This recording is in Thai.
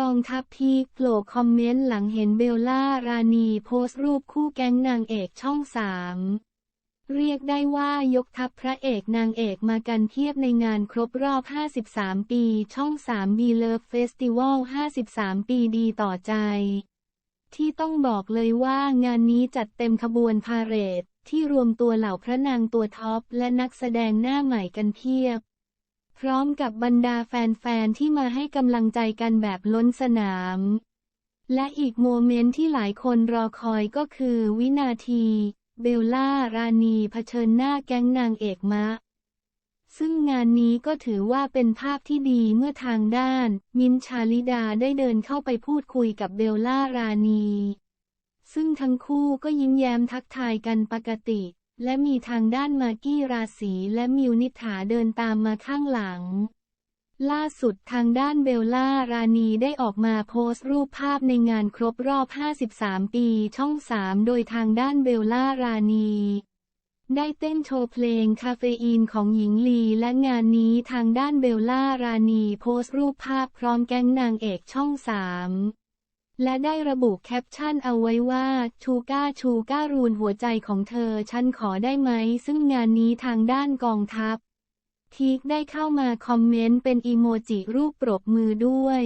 กองทัพพีโผล่คอมเมนต์หลังเห็นเบลล่ารานีโพสต์รูปคู่แก๊งนางเอกช่องสามเรียกได้ว่ายกทัพพระเอกนางเอกมากันเทียบในงานครบรอบ 53 ปีช่อง3 b ีเลิฟเฟสติวัล53 ปีดีต่อใจ ที่ต้องบอกเลยว่างานนี้จัดเต็มขบวนพาเหรดที่รวมตัวเหล่าพระนางตัวท็อปและนักแสดงหน้าใหม่กันเพียบ พร้อมกับบรรดาแฟนๆที่มาให้กำลังใจกันแบบล้นสนาม และอีกโมเมนต์ที่หลายคนรอคอยก็คือวินาที เบลล่า รานีเผชิญหน้าแก๊งนางเอกมะ ซึ่งงานนี้ก็ถือว่าเป็นภาพที่ดีเมื่อทางด้าน มินชาลิดาได้เดินเข้าไปพูดคุยกับเบลล่า รานีซึ่งทั้งคู่ก็ยิ้มแย้มทักทายกันปกติ และมีทางด้านมากกี้ราศีและมิวนิษฐาเดินตามมาข้างหลัง ล่าสุดทางด้านเบลล่ารานีได้ออกมาโพสต์รูปภาพในงานครบรอบ 53 ปีช่อง 3 โดยทางด้านเบลล่ารานีได้เต้นโชว์เพลงคาเฟอีนของหญิงลีและงานนี้ทางด้านเบลล่ารานีโพสต์รูปภาพพร้อมแก๊งนางเอกช่อง 3 และได้ระบุแคปชั่นเอาไว้ว่าชูก้าชูก้ารูนหัวใจของเธอฉันขอได้ไหม ซึ่งงานนี้ทางด้านกองทัพ ทีกได้เข้ามาคอมเมนต์เป็นอีโมจิรูปปรบมือด้วย